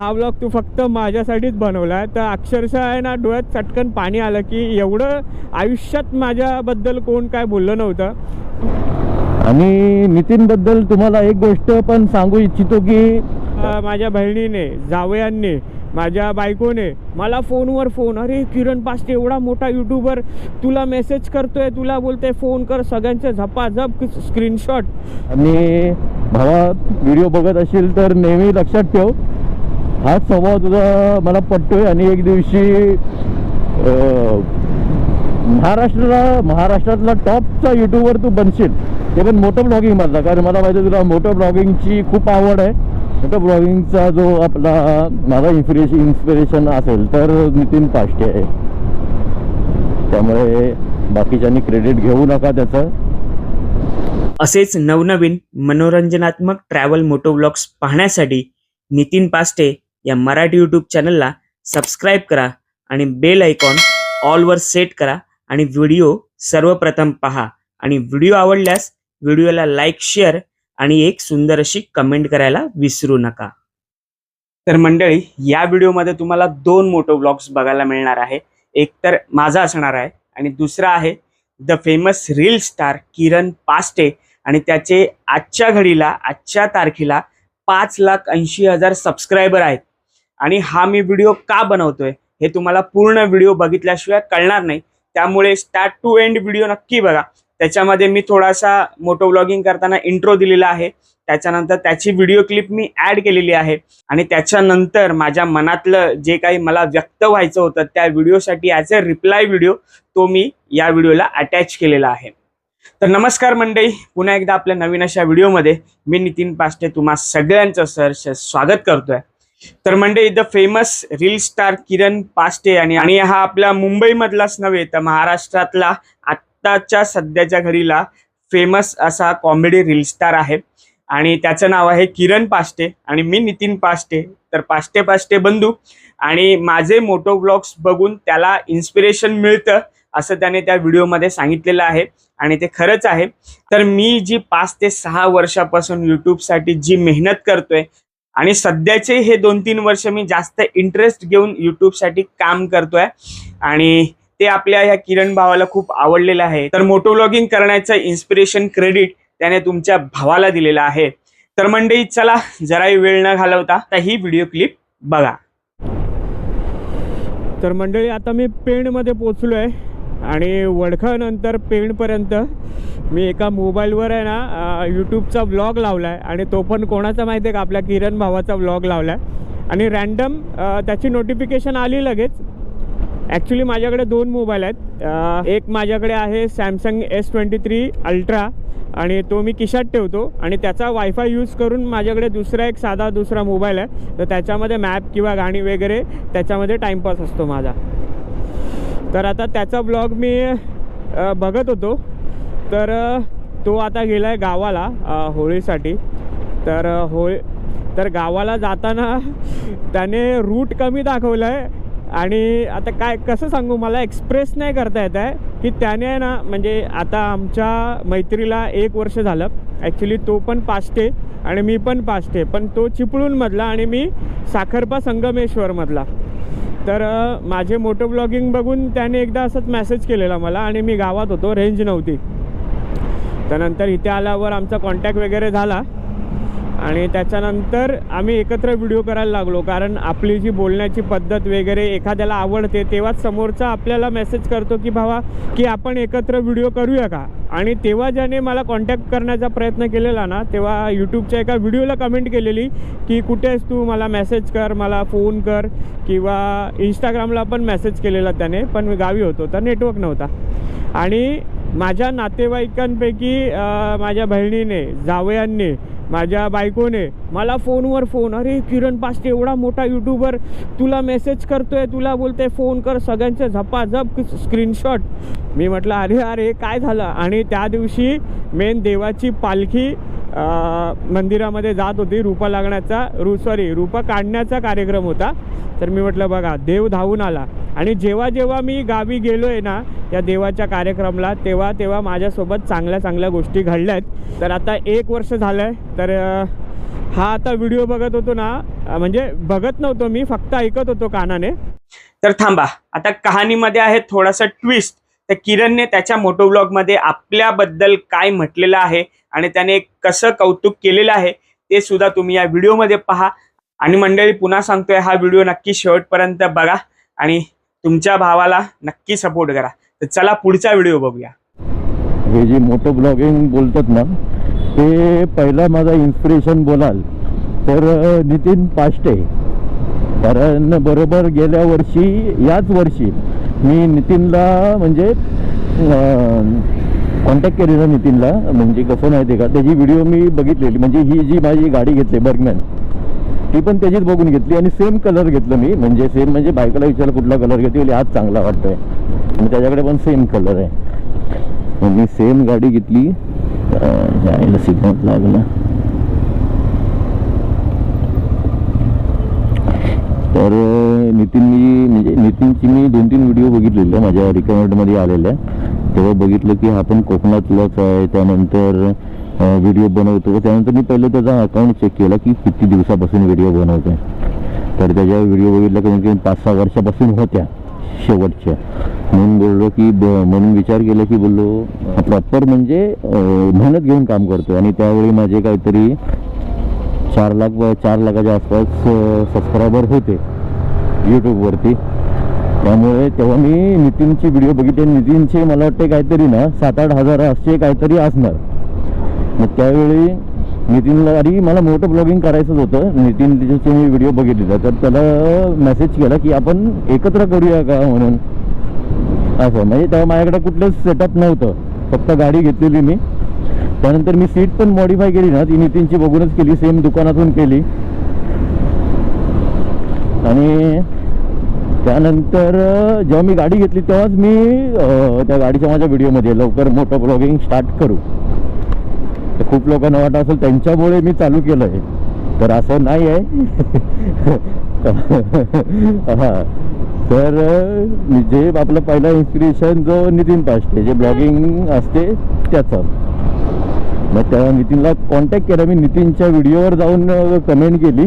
हा ब्लॉग तू फक्त माझ्यासाठीच बनवला आहे तर अक्षरशः आहे ना डोळ्यात चटकन पाणी आलं की एवढं आयुष्यात माझ्याबद्दल कोण काय बोललं नव्हतं. आणि नितीनबद्दल तुम्हाला एक गोष्ट पण सांगू इच्छितो की माझ्या बहिणीने जावयांनी माझ्या बायकोने मला फोनवर फोन अरे किरण पास्टे एवढा मोठा यूट्यूबर तुला मेसेज करतोय तुला बोलतोय फोन कर सगळ्यांचे झपाझप स्क्रीनशॉट आणि भावा व्हिडिओ बघत असेल तर नेहमी लक्षात ठेव. हा स्वभाव तुझा मला पटतोय आणि एक दिवशी महाराष्ट्राला महाराष्ट्रातला टॉपचा युट्यूबवर तू बनशील. ते पण मोठं ब्लॉगिंग माझा कारण मला माहिती आहे तुला मोठं ब्लॉगिंगची खूप आवड आहे. मोठं ब्लॉगिंगचा जो आपला माझा इन्स्पिरेशन इन्स्पिरेशन असेल तर नितीन पाष्टे आहे. त्यामुळे बाकीच्यांनी क्रेडिट घेऊ नका त्याचं. असेच नवनवीन मनोरंजनात्मक ट्रॅव्हल मोटो ब्लॉग्स पाहण्यासाठी नितीन पास्टे या मराठी यूट्यूब चॅनलला सबस्क्राईब करा आणि बेल आयकॉन ऑलवर सेट करा आणि व्हिडिओ सर्वप्रथम पहा. आणि व्हिडिओ आवडल्यास व्हिडिओला लाईक शेअर आणि एक सुंदर अशी कमेंट करायला विसरू नका. तर मंडळी या व्हिडिओमध्ये तुम्हाला दोन मोटो ब्लॉग्स बघायला मिळणार आहे. एक तर माझा असणार आहे आणि दुसरा आहे the famous reel star Kiran Paste आणि त्याचे आजच्या घडीला आजच्या तारखेला पाच लाख ऐंशी हजार सबस्क्रायबर आहेत. आणि हा मी व्हिडिओ का बनवतोय हे तुम्हाला पूर्ण व्हिडिओ बघितल्याशिवाय कळणार नाही. त्यामुळे स्टार्ट टू एंड व्हिडिओ नक्की बघा. त्याच्यामध्ये मी थोडासा मोटो व्लॉगिंग करताना इंट्रो दिलेला आहे. त्याच्यानंतर त्याची व्हिडिओ क्लिप मी ऍड केलेली आहे. आणि त्याच्यानंतर माझ्या मनातलं जे काही मला व्यक्त व्हायचं होतं त्या व्हिडिओसाठी ॲज अ रिप्लाय व्हिडिओ तो मी या व्हिडिओला अटॅच केलेला आहे. तर नमस्कार मंडळी पुन्हा एकदा आपल्या नवीन अशा व्हिडिओमध्ये मी नितीन पास्टे तुम्हा सगळ्यांचं सहर्ष स्वागत करतोय. तर म्हणजे the famous reel star Kiran Paste आणि आणि हा आपल्या मुंबईमधलाच नव्हे तर महाराष्ट्रातला आत्ताच्या सध्याच्या घडीला फेमस असा कॉमेडी रील स्टार आहे. आणि त्याचं नाव आहे किरण पास्टे आणि मी नितीन पास्टे. तर पास्टे पास्टे बंधू आणि माझे मोटो ब्लॉग्स बघून त्याला इन्स्पिरेशन मिळतं असं त्याने त्या व्हिडिओमध्ये सांगितलेलं आहे आणि ते खरंच आहे. तर मी जी पाच ते सहा वर्षापासून यूट्यूबसाठी जी मेहनत करतोय आणि सध्याचे हे दोन तीन वर्ष मी जास्त इंटरेस्ट घेऊन युट्यूबसाठी काम करतोय. आणि ते आपल्या ह्या किरण भावाला खूप आवडलेलं आहे. तर मोटो ब्लॉगिंग करण्याचं इन्स्पिरेशन क्रेडिट त्याने तुमच्या भावाला दिलेलं आहे. तर मंडळी चला जराही वेळ न घालवता तर ही व्हिडिओ क्लिप बघा. तर मंडळी आता मी पेणमध्ये पोचलो आहे आणि वडखनंतर पेणपर्यंत मी एका मोबाईलवर आहे ना यूट्यूबचा व्लॉग लावला आहे आणि तो पण कोणाचा माहिती आहे का? आपल्या किरण भावाचा व्लॉग लावला आहे आणि रॅन्डम त्याची नोटिफिकेशन आली लगेच. ॲक्च्युली माझ्याकडे दोन मोबाईल आहेत. एक माझ्याकडे आहे Samsung S twenty three ultra आणि तो मी किशात ठेवतो. आणि त्याचा वायफाय यूज करून माझ्याकडे दुसरा एक साधा दुसरा मोबाईल आहे. तर त्याच्यामध्ये मॅप किंवा गाणी वगैरे त्याच्यामध्ये टाईमपास असतो माझा. तर आता त्याचा ब्लॉग मी बघत होतो. तर तो आता गेला आहे गावाला होळीसाठी. तर होळी तर गावाला जाताना त्याने रूट कमी दाखवलं आहे आणि आता काय कसं सांगू मला एक्सप्रेस नाही करता येत आहे. की त्याने आहे ना म्हणजे आता आमच्या मैत्रीला एक वर्ष झालं. ॲक्च्युली तो पण पाचटे आणि मी पण पाचटे पण तो चिपळूणमधला आणि मी साखरपा संगमेश्वरमधला. तर माझे मोटो ब्लॉगिंग बघून त्याने एकदा असंच मेसेज केलेला मला आणि मी गावात होतो रेंज नव्हती. त्यानंतर इथे आल्यावर आमचा कॉन्टॅक्ट वगैरे झाला. आणि त्याच्यानंतर आम्ही एकत्र व्हिडिओ करायला लागलो. कारण आपली जी बोलण्याची पद्धत वगैरे एखाद्याला आवडते तेव्हाच समोरचा आपल्याला मेसेज करतो की भावा की आपण एकत्र व्हिडिओ करूया का? आणि तेव्हा ज्याने मला कॉन्टॅक्ट करण्याचा प्रयत्न केलेला ना तेव्हा यूट्यूबच्या एका व्हिडिओला कमेंट केलेली की कुठे आहेस तू? मला मेसेज कर मला फोन कर. किंवा इंस्टाग्रामला पण मेसेज केलेला त्याने पण मी गावी होतो तर नेटवर्क नव्हता. आणि माझ्या नातेवाईकांपैकी माझ्या बहिणीने जावयांनी माझ्या बायकोने मला फोनवर फोन अरे किरण पास्टे एवढा मोठा यूट्यूबर तुला मेसेज करतोय तुला बोलतोय फोन कर सगळ्यांचे झपाझप स्क्रीनशॉट मी म्हटलं अरे अरे काय झालं? आणि त्या दिवशी मेन देवाची पालखी मंदिरामध्ये जात होती रूपा लागण्याचा रू सॉरी रूपा काढण्याचा कार्यक्रम होता. तर मी म्हटलं बघा देव धावून आला. आणि जेव्हा जेव्हा मी गावी गेलो आहे ना या देवाच्या कार्यक्रमला तेव्हा तेव्हा माझ्यासोबत चांगल्या चांगल्या गोष्टी घडल्या आहेत तर आता एक वर्ष झालं आहे तर हा आता व्हिडिओ बघत होतो ना म्हणजे बघत नव्हतो मी फक्त ऐकत होतो कानाने. तर थांबा आता कहाणीमध्ये आहे थोडासा ट्विस्ट तर किरणने त्याच्या मोटो ब्लॉगमध्ये आपल्याबद्दल काय म्हटलेलं आहे आणि त्याने कसं कौतुक केलेलं आहे ते सुद्धा तुम्ही या व्हिडिओमध्ये पहा. आणि मंडळी पुन्हा सांगतोय हा व्हिडिओ नक्की शेवटपर्यंत बघा. आणि तुमच्या भावाला नक्की सपोर्ट करा. तर चला पुढचा व्हिडिओ बघूया. हे जे मोठं ब्लॉगिंग बोलतात ना ते पहिला माझा इन्स्पिरेशन बोलाल तर नितीन पाष्टे कारण बरोबर गेल्या वर्षी याच वर्षी मी नितीनला म्हणजे कॉन्टॅक्ट केलेला नितीनला म्हणजे कसं माहिती आहे का त्याची व्हिडिओ मी बघितलेली म्हणजे ही जी माझी गाडी घेतली बर्गमॅन ती पण त्याचीच बघून घेतली आणि सेम कलर घेतलं मी. म्हणजे सेम म्हणजे बायकोला विचारलं कुठला कलर घेतली बोलली, हाच चांगला वाटतोय. आणि त्याच्याकडे पण सेम कलर आहे. मी सेम गाडी घेतली. जायला सिग्नल लागला. तर नितीन मी म्हणजे नितीनची मी दोन तीन व्हिडिओ बघितलेले माझ्या रिकमेंडमध्ये आलेल्या. तेव्हा बघितलं की हा पण कोकणातलाच आहे. त्यानंतर व्हिडिओ बनवतो. त्यानंतर मी पहिलं त्याचा अकाउंट चेक केला की किती दिवसापासून व्हिडिओ बनवतोय. तर त्याच्या व्हिडिओ बघितलं कमीत कमी पाच सहा वर्षापासून होत्या शेवटच्या. म्हणून बोललो की ब- म्हणून विचार केला की बोललो प्रॉपर म्हणजे मेहनत घेऊन काम करतो आणि त्यावेळी माझे काहीतरी चार लाख चार लाखाच्या आसपास सबस्क्रायबर होते यूट्यूबवरती त्यामुळे तेव्हा मी नितीनचे व्हिडिओ बघितले. नितीनचे मला वाटते काहीतरी ना सात आठ हजार असे काहीतरी असणार. मग त्यावेळी नितीनला अरे मला मोठं ब्लॉगिंग करायचंच होतं. नितीन तिच्याचे मी व्हिडिओ बघितलेला. तर त्याला मेसेज केला की आपण एकत्र करूया का? म्हणून. असं. म्हणजे तेव्हा माझ्याकडे कुठलंच सेटअप नव्हतं. फक्त गाडी घेतलेली मी. त्यानंतर मी सीट पण मॉडीफाय केली ना. ती नितीनची बघूनच केली. सेम दुकानातून केली. आणि त्यानंतर जेव्हा मी गाडी घेतली तेव्हाच मी त्या गाडीच्या माझ्या व्हिडिओमध्ये लवकर मोठं ब्लॉगिंग स्टार्ट करू. तर खूप लोकांना वाटत असेल त्यांच्यामुळे मी चालू केलं आहे तर असं नाही आहे हां. तर जे आपलं पहिला इन्स्पिरेशन जो नितीन पाष्टे जे ब्लॉगिंग असते त्याचं. मग त्या नितीनला कॉन्टॅक्ट केला. मी नितीनच्या व्हिडिओवर जाऊन कमेंट केली.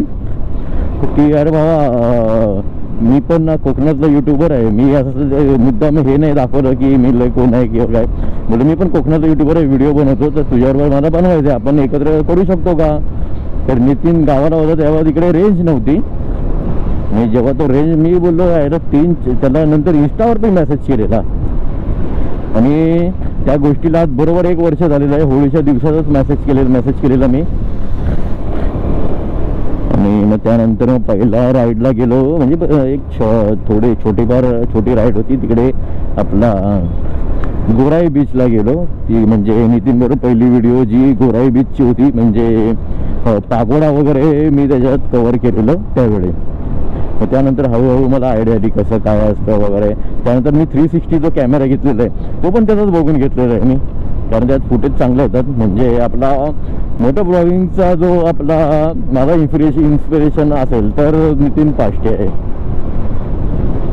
की अरे बाबा मी पण ना कोकणातला युट्यूबर आहे. मी असं मुद्दाम हे नाही दाखवलं की मी लय कोण आहे किंवा काय. म्हणजे मी पण कोकणातला युट्यूबर आहे व्हिडिओ बनवतो. तर तुझ्याबरोबर मला बनवायचं आहे. आपण एकत्र करू शकतो का? तर नितीन गावाला होता तेव्हा तिकडे रेंज नव्हती. मी जेव्हा तो रेंज मी बोललो आहे तीन त्याला नंतर इन्स्टावर पण मेसेज केलेला. आणि त्या गोष्टीला आज बरोबर एक वर्ष झालेलं आहे. होळीच्या दिवसातच मेसेज केलेला मेसेज केलेला मी. आणि मग त्यानंतर पहिला राईडला गेलो. म्हणजे एक छ छोटी छोटीफार छोटी राईड होती. तिकडे आपला गोराई बीचला गेलो. ती म्हणजे नितीन बरोबर पहिली व्हिडिओ जी गोराई बीचची होती. म्हणजे पागोडा वगैरे मी त्याच्यात कव्हर केलेलं त्यावेळी. मग त्यानंतर हळूहळू मला आयडिया आली कसं काय असतं वगैरे. त्यानंतर मी थ्री सिक्स्टी जो कॅमेरा घेतलेला आहे. तो पण त्याचाच बघून घेतलेला आहे मी. कारण त्यात फुटेज चांगले होतात म्हणजे आपला मोठं ब्लॉगिंगचा जो आपला माझा इन्स्पिरेशन इन्स्पिरेशन असेल तर नितीन पाष्टे आहे.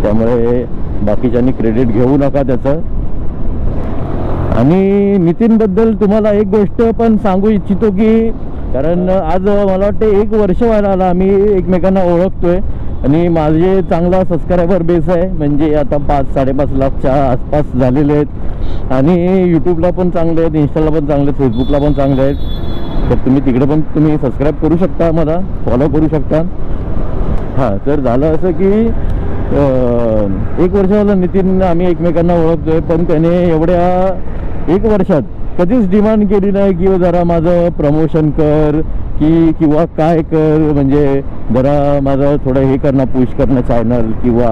त्यामुळे बाकीच्यांनी क्रेडिट घेऊ नका त्याचं. आणि नितीनबद्दल तुम्हाला एक गोष्ट पण सांगू इच्छितो की कारण आज मला वाटतं एक वर्ष व्हायला आला आम्ही एकमेकांना ओळखतोय. आणि माझे चांगला सबस्क्रायबर बेस आहे. म्हणजे आता पाच साडेपाच लाखच्या आसपास झालेले आहेत. आणि यूट्यूबला पण चांगले आहेत इन्स्टाला पण चांगले आहेत फेसबुकला पण चांगले आहेत. तर तुम्ही तिकडे पण तुम्ही सबस्क्राईब करू शकता मला फॉलो करू शकता. हां तर झालं असं की एक वर्ष झालं नितीन आम्ही एकमेकांना ओळखतो आहे पण त्याने एवढ्या एक वर्षात कधीच डिमांड केली नाही की जरा माझं प्रमोशन कर की किंवा काय कर म्हणजे जरा माझं थोडं हे करणं पुश करणं चॅनल किंवा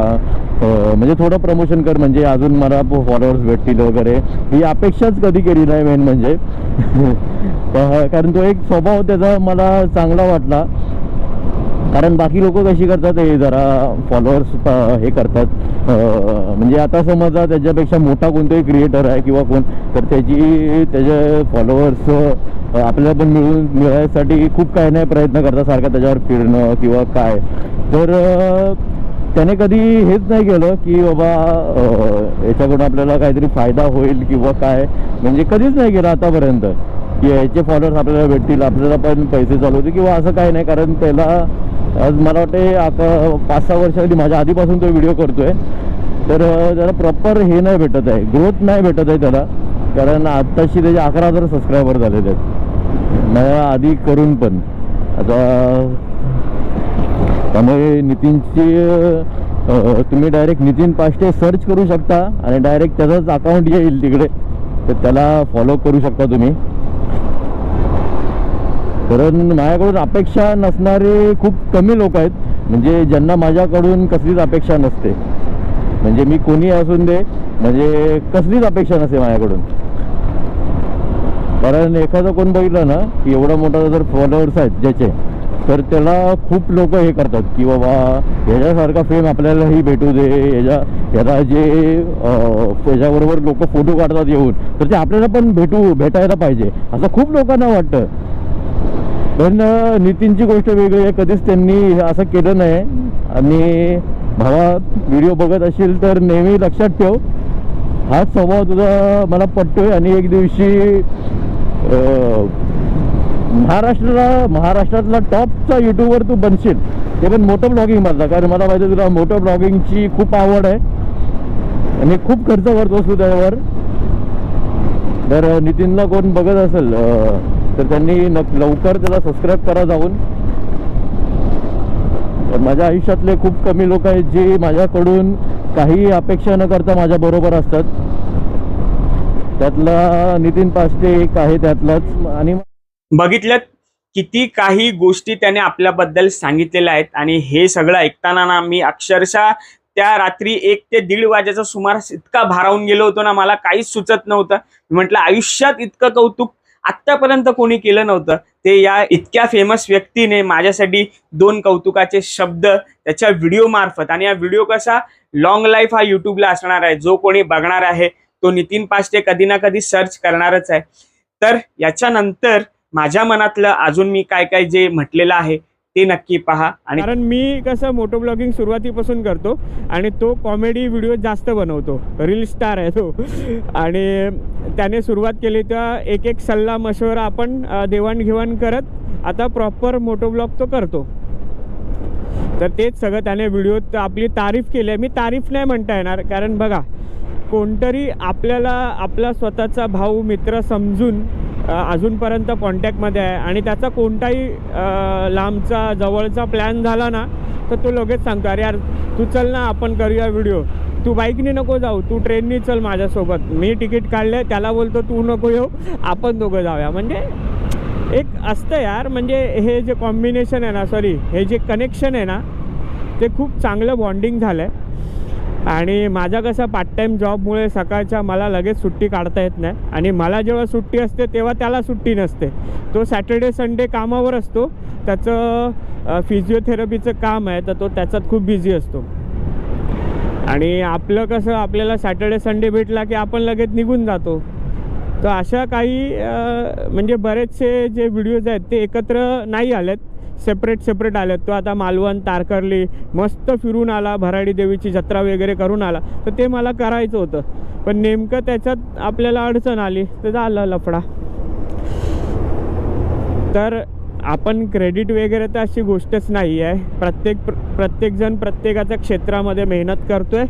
म्हणजे थोडं प्रमोशन कर म्हणजे अजून मला फॉलोअर्स भेटतील वगैरे. ही अपेक्षाच कधी केली नाही मेन म्हणजे. कारण तो एक स्वभाव त्याचा मला चांगला वाटला. कारण बाकी लोक कशी करतात हे जरा फॉलोअर्स हे करतात. म्हणजे आता समजा त्याच्यापेक्षा मोठा कोणताही क्रिएटर आहे किंवा कोण तर त्याची त्याचे फॉलोअर्स आपल्याला पण मिळून मिळायसाठी खूप काही नाही प्रयत्न करतात सारखं त्याच्यावर फिरणं किंवा काय. तर त्याने कधी हेच नाही केलं की बाबा याच्याकडून आपल्याला काहीतरी फायदा होईल किंवा काय. म्हणजे कधीच नाही केलं आतापर्यंत. की याचे फॉलोअर्स आपल्याला भेटतील आपल्याला पण पैसे चालू किंवा असं काही नाही. कारण त्याला आज मला वाटते आता पाच सहा वर्षाआधी माझ्या आधीपासून तो व्हिडिओ करतोय. तर त्याला प्रॉपर हे नाही भेटत आहे. ग्रोथ नाही भेटत आहे त्याला. कारण आत्ताशी त्याचे अकरा हजार सबस्क्रायबर झालेले आहेत. माझ्या आधी करून पण. आता त्यामुळे नितीनची तुम्ही डायरेक्ट नितीन पाष्टे सर्च करू शकता. आणि डायरेक्ट त्याचंच अकाउंट येईल तिकडे. तर त्याला फॉलो करू शकता तुम्ही. कारण म्हणजे माझ्याकडून अपेक्षा नसणारे खूप कमी लोक आहेत. म्हणजे ज्यांना माझ्याकडून कसलीच अपेक्षा नसते. म्हणजे मी कोणी असून दे म्हणजे कसलीच अपेक्षा नसते माझ्याकडून. कारण एखादं कोण बघितलं ना की एवढा मोठा जर फॉलोअर्स आहेत ज्याचे तर त्याला खूप लोक हे करतात की बाबा ह्याच्यासारखा फेम आपल्यालाही भेटू दे ह्याच्या ह्याला जे अं, त्याच्याबरोबर लोक फोटो काढतात येऊन तर ते आपल्याला पण भेटू भेटायला पाहिजे. असं खूप लोकांना वाटतं. पण नितीनची गोष्ट वेगळी आहे. कधीच त्यांनी हे असं केलं नाही. आणि भावा व्हिडिओ बघत असेल तर नेहमी लक्षात ठेव. हाच स्वभाव तुझा मला पटतोय. आणि एक दिवशी महाराष्ट्राला महाराष्ट्रातला टॉपचा युट्यूबवर तू बनशील. ते पण मोठं ब्लॉगिंग मधला कारण मला माहिती आहे तुला मोठं ब्लॉगिंगची खूप आवड आहे. आणि खूप खर्च करतोस तू त्यावर. तर नितीनला कोण बघत असेल तर त्यांनी नक लवकर त्याला सबस्क्राईब करा जाऊन. तर माझ्या आयुष्यातले खूप कमी लोक आहेत जे माझ्याकडून काही अपेक्षा न करता माझ्या बरोबर असतात. त्यातला नितीन पास्टे एक आहे त्यातलाच. आणि बघितलं किती काही गोष्टी त्याने आपल्याबद्दल सांगितलेल्या आहेत आणि हे सगळं ऐकताना ना मी अक्षरशः त्या रात्री एक ते दीड वाजेचा सुमारास इतका भारावून गेलो होतो ना मला काहीच सुचत नव्हतं. म्हटलं आयुष्यात इतकं कौतुक आत्तापर्यंत कोणी केलं नव्हतं. ते या इतक्या फेमस व्यक्तीने माझ्यासाठी दोन कौतुकाचे शब्द त्याच्या व्हिडिओ मार्फत आणि हा व्हिडिओ कसा लॉंग लाईफ हा युट्यूबला असणार आहे जो कोणी बघणार आहे तो नितीन पास्टे कधी ना कधी सर्च करणारच आहे. तर याच्यानंतर माझ्या मनातलं अजून मी काय काय जे म्हटलेलं आहे ते नक्की पहा आणि कारण मी कसं मोटो ब्लॉगिंग सुरुवातीपासून करतो आणि तो कॉमेडी व्हिडिओ जास्त बनवतो. रील स्टार आहे तो. आणि त्याने सुरुवात केली तर एक एक सल्ला मशवरा आपण देवाणघेवाण करत आता प्रॉपर मोटो ब्लॉग तो करतो. तर तेच सगळं त्याने व्हिडिओत आपली तारीफ केली आहे. मी तारीफ नाही म्हणता येणार कारण बघा कोणतरी आपल्याला आपला स्वतःचा भाऊ मित्र समजून अजूनपर्यंत कॉन्टॅक्टमध्ये आहे. आणि त्याचा कोणताही लांबचा जवळचा प्लॅन झाला ना तर तो लगेच सांगतो अरे यार तू चल ना आपण करूया व्हिडिओ तू बाईकने नको जाऊ तू ट्रेननी चल माझ्यासोबत. मी तिकीट काढलं त्याला बोलतो तू नको येऊ आपण दोघं जाऊया. म्हणजे एक असतं यार म्हणजे हे जे कॉम्बिनेशन आहे ना सॉरी हे जे कनेक्शन आहे ना ते खूप चांगलं बॉन्डिंग झालं आहे आणि माझा कसा पार्ट टाईम जॉबमुळे सकाळच्या मला लगेच सुट्टी काढता येत नाही. आणि मला जेव्हा सुट्टी असते तेव्हा त्याला सुट्टी नसते. तो सॅटर्डे संडे कामावर असतो. त्याचं फिजिओथेरपीचं काम आहे तर तो त्याच्यात खूप बिझी असतो. आणि आपलं कसं आपल्याला सॅटर्डे संडे भेटला की आपण लगेच निघून जातो. तर अशा काही म्हणजे बरेचसे जे व्हिडिओज आहेत ते एकत्र नाही आलेत. सेपरेट सेपरेट आलेत. तो आता मालवण तारकर्ली मस्त फिरून आला भराडी देवीची जत्रा वगैरे करून आला. तर ते मला करायचं होतं. पण नेमकं त्याच्यात आपल्याला अडचण आली तर झालं लफडा. तर आपण क्रेडिट वगैरे तर अशी गोष्टच नाही आहे प्रत्येक प्र प्रत्येकजण प्रत्येकाच्या क्षेत्रामध्ये मेहनत करतो आहे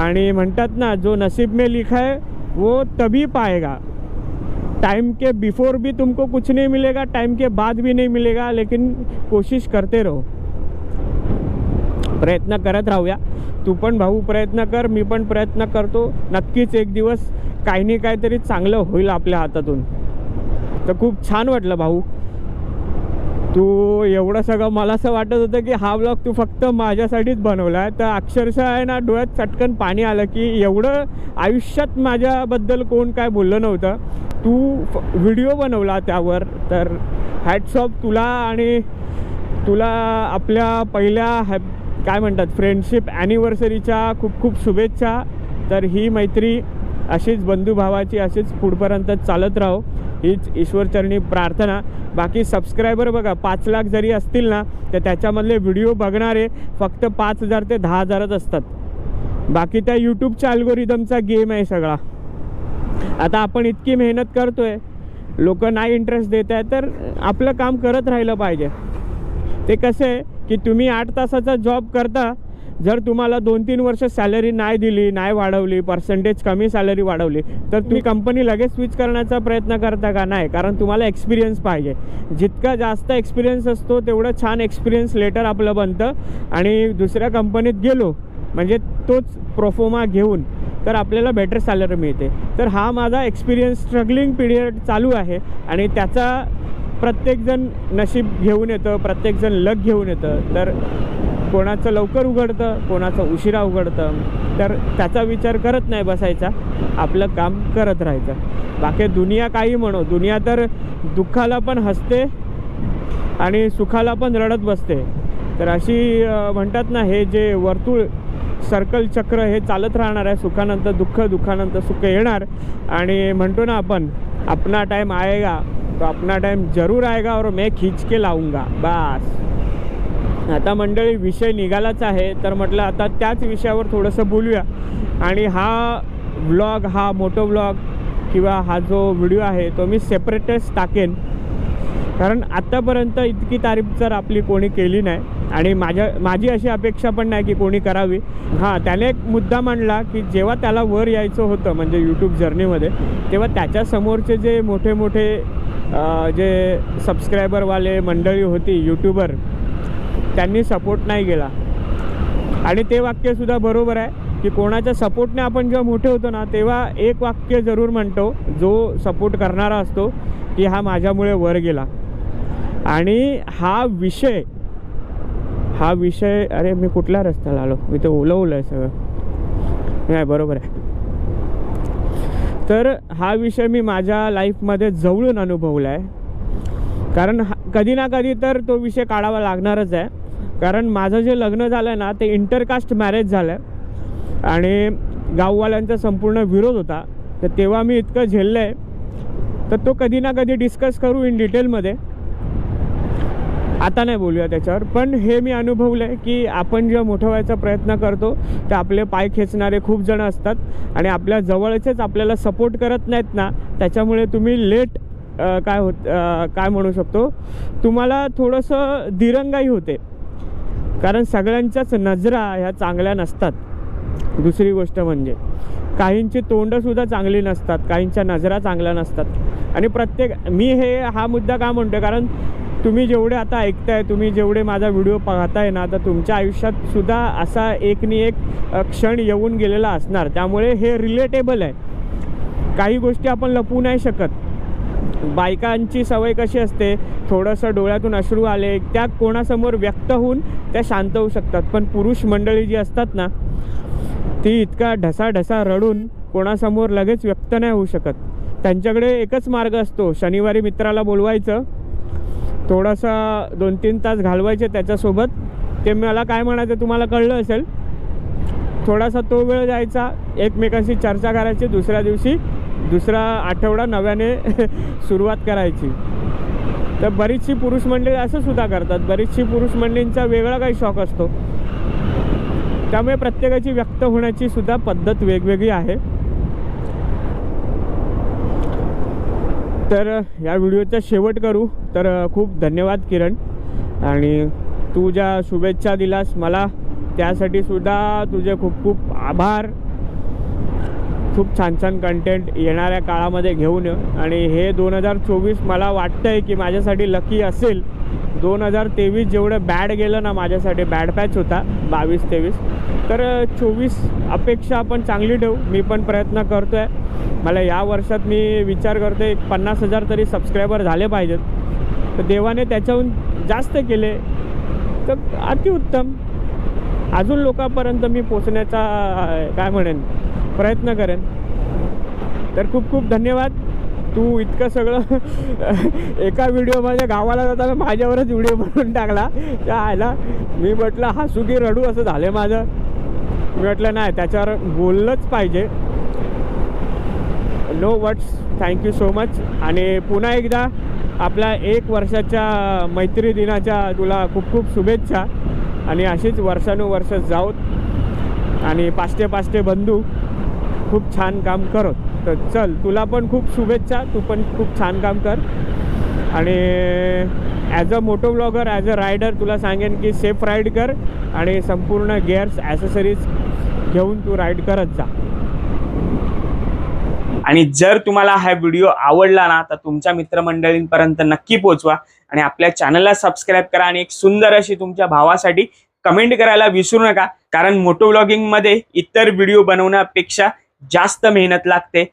आणि म्हणतात ना जो नसीब में लिखा है वो तभी पाएगा. टाइम के बिफोर भी तुमको कुछ नहीं मिलेगा टाइम के बाद भी नहीं मिलेगा लेकिन कोशिश करते रहो। प्रयत्न करत राहूया। तू पण भाऊ प्रयत्न कर मी पण प्रयत्न करतो. नक्कीच एक दिवस काही नाही काहीतरी चांगलं होईल आपल्या हातातून. तर खूप छान वाटलं भाऊ. तू एवढं सगळं मला असं वाटत होतं की हा ब्लॉग तू फक्त माझ्यासाठीच बनवला आहे तर अक्षरशः आहे ना डोळ्यात चटकन पाणी आलं की एवढं आयुष्यात माझ्याबद्दल कोण काय बोललं नव्हतं. तू व्हिडिओ बनवला त्यावर तर हॅट्स तुला आणि तुला आपल्या पहिल्या हॅप काय म्हणतात फ्रेंडशिप ॲनिव्हर्सरीच्या खूप खूप शुभेच्छा. तर ही मैत्री अशीच बंधुभावाची अशीच पुढपर्यंत चालत राहो. हीच ईश्वरचरणी प्रार्थना. बाकी सबस्क्रायबर बघा पाच लाख जरी असतील ना तर त्याच्यामधले व्हिडिओ बघणारे फक्त पाच हजार ते दहा हजारच असतात. बाकी त्या यूट्यूबच्या अल्गोरिदमचा गेम आहे सगळा. आता आपण इतकी मेहनत करतोय लोक नाही इंटरेस्ट देत आहे तर आपलं काम करत राहिलं पाहिजे. ते कसं आहे की तुम्ही आठ तासाचा जॉब करता जर तुम्हाला दोन तीन वर्ष सॅलरी नाही दिली नाही वाढवली पर्सेंटेज कमी सॅलरी वाढवली तर तुम्ही कंपनी लगेच स्विच करण्याचा प्रयत्न करता का? नाही कारण तुम्हाला एक्सपिरियन्स पाहिजे. जितका जास्त एक्सपिरियन्स असतो तेवढं छान एक्सपिरियन्स लेटर आपलं बनतं. आणि दुसऱ्या कंपनीत गेलो म्हणजे तोच प्रोफोमा घेऊन तर आपल्याला बेटर सॅलरी मिळते. तर हा माझा एक्सपिरियन्स स्ट्रगलिंग पिरियड चालू आहे आणि त्याचा प्रत्येकजण नशीब घेऊन येतं प्रत्येकजण लक घेऊन येतं. तर कोणाचं लवकर उघडतं कोणाचं उशिरा उघडतं तर त्याचा विचार करत नाही बसायचा. आपलं काम करत राहायचं. बाकी दुनिया काही म्हणो दुनिया तर दुःखाला पण हसते आणि सुखाला पण रडत बसते. तर अशी म्हणतात ना हे जे वर्तुळ सर्कल चक्र हे चालत राहणार आहे. सुखानंतर दुःख दुःखानंतर सुख येणार. आणि म्हणतो ना आपण अपना टाईम आएगा तो अपना टाईम जरूर आएगा और मैं खिचके के बास. आता मंडळी विषय निघालाच आहे. तर म्हटलं आता त्याच विषयावर थोडंसं बोलूया. आणि हा व्लॉग हा मोटो व्लॉग किंवा हा जो व्हिडिओ आहे तो मी सेपरेटच टाकेन. कारण आत्तापर्यंत इतकी तारीफ जर आपली कोणी केली नाही आणि माझ्या माझी अशी अपेक्षा पण नाही की कोणी करावी. हां त्याने एक मुद्दा मांडला की जेव्हा त्याला वर यायचं होतं म्हणजे यूट्यूब जर्नीमध्ये तेव्हा त्याच्यासमोरचे जे मोठे मोठे जे सबस्क्रायबरवाले मंडळी होती यूट्यूबर त्यांनी सपोर्ट नाही केला. आणि ते वाक्यसुद्धा बरोबर आहे की कोणाच्या सपोर्टने आपण जेव्हा मोठे होतो ना तेव्हा एक वाक्य जरूर म्हणतो जो सपोर्ट करणारा असतो की हा माझ्यामुळे वर गेला. आणि हा विषय हा विषय अरे मी कुठल्या रस्त्याला आलो? मी ते ओलवलं आहे सगळं. नाही बरोबर आहे. तर हा विषय मी माझ्या लाईफमध्ये जवळून अनुभवला आहे कारण हा- कधी ना कधी तर तो विषय काढावा लागणारच आहे. कारण माझं जे लग्न झालं आहे ना ते इंटरकास्ट मॅरेज झालं आहे आणि गाववाल्यांचा संपूर्ण विरोध होता. तर तेव्हा मी इतकं झेललं आहे तर तो कधी ना कधी डिस्कस करू इन डिटेलमध्ये. आता नाही बोलूया त्याच्यावर पण हे मी अनुभवलं आहे की आपण जेव्हा मोठं व्हायचा प्रयत्न करतो तर आपले पाय खेचणारे खूप जण असतात आणि आपल्या जवळचेच आपल्याला सपोर्ट करत नाहीत ना त्याच्यामुळे तुम्ही लेट काय होत काय म्हणू शकतो तुम्हाला थोडंसं दिरंगाई होते. कारण सगळ्यांच्याच नजरा ह्या चांगल्या नसतात. दुसरी गोष्ट म्हणजे काहींची तोंडंसुद्धा चांगली नसतात काहींच्या नजरा चांगल्या नसतात. आणि प्रत्येक मी हे हा मुद्दा का म्हणतो कारण तुम्ही जेवढे आता ऐकताय तुम्ही जेवढे माझा व्हिडिओ पाहताय ना तर तुमच्या आयुष्यात सुद्धा असा एक नि एक क्षण येऊन गेलेला असणार. त्यामुळे हे रिलेटेबल आहे. काही गोष्टी आपण लपवू नाही शकत. बायकांची सवय कशी असते थोडंसं डोळ्यातून अश्रू आले त्या कोणासमोर व्यक्त होऊन त्या शांत होऊ शकतात. पण पुरुष मंडळी जी असतात ना ती इतका ढसा ढसा रडून कोणासमोर लगेच व्यक्त नाही होऊ शकत. त्यांच्याकडे एकच मार्ग असतो शनिवारी मित्राला बोलवायचं थोडासा दोन तीन तास घालवायचे त्याच्यासोबत. ते मला काय म्हणायचं तुम्हाला कळलं असेल. थोडासा तो वेळ जायचा एकमेकांशी चर्चा करायची. दुसऱ्या दिवशी दुसरा आठवडा नव्याने सुरुवात करायची. तर बरीचशी पुरुष मंडळी असं सुद्धा करतात. बरीचशी पुरुष मंडळींचा वेगळा काही शॉक असतो. त्यामुळे प्रत्येकाची व्यक्त होण्याची सुद्धा पद्धत वेगवेगळी आहे. तर या व्हिडिओचा शेवट करू. तर खूप धन्यवाद किरण. आणि तू ज्या शुभेच्छा दिलास मला. त्यासाठी सुद्धा तुझे खूप खूप आभार. खूप छान छान कंटेंट येणाऱ्या काळामध्ये घेऊन ये. आणि हे दोन हजार चोवीस मला वाटतं आहे की माझ्यासाठी लकी असेल. दोन हजार तेवीस जेवढं बॅड गेलं ना माझ्यासाठी बॅड पॅच होता बावीस तेवीस. तर चोवीस अपेक्षा आपण चांगली ठेवू मी पण प्रयत्न करतो आहे मला या वर्षात मी विचार करतो एक पन्नास हजार तरी सबस्क्रायबर झाले पाहिजेत. तर देवाने त्याच्याहून जास्त केले. तर अतिउत्तम अजून लोकांपर्यंत मी पोचण्याचा काय म्हणेन प्रयत्न करेन. तर खूप खूप धन्यवाद. तू इतकं सगळं एका व्हिडिओमध्ये गावाला जाताना माझ्यावरच व्हिडिओ बनवून टाकला. त्या आयला मी म्हटलं हसू की रडू असं झालं माझं. मी म्हटलं नाही त्याच्यावर बोललंच पाहिजे. No words thank you so much आणि पुन्हा एकदा आपल्या एक वर्षाच्या मैत्री दिनाच्या तुला खूप खूप शुभेच्छा. आणि अशीच वर्षानुवर्ष जाऊत. आणि पाचटे पाचटे बंधू. खूप छान काम करत तर चल तुला पण खूप शुभेच्छा तू पण खूप छान काम कर. आणि as a moto blogger as a rider तुला सांगेन की सेफ राईड कर आणि संपूर्ण गिअर्स ॲसेसरीज घेऊन तू राईड करत जा. आणि जर तुम्हाला हा व्हिडिओ आवडला ना तर तुमच्या मित्रमंडळींपर्यंत नक्की पोहोचवा आणि आपल्या चॅनलला सबस्क्राईब करा आणि एक सुंदर अशी तुमच्या भावासाठी कमेंट करायला विसरू नका. कारण मोटो ब्लॉगिंगमध्ये इतर व्हिडिओ बनवण्यापेक्षा जास्त मेहनत लागते.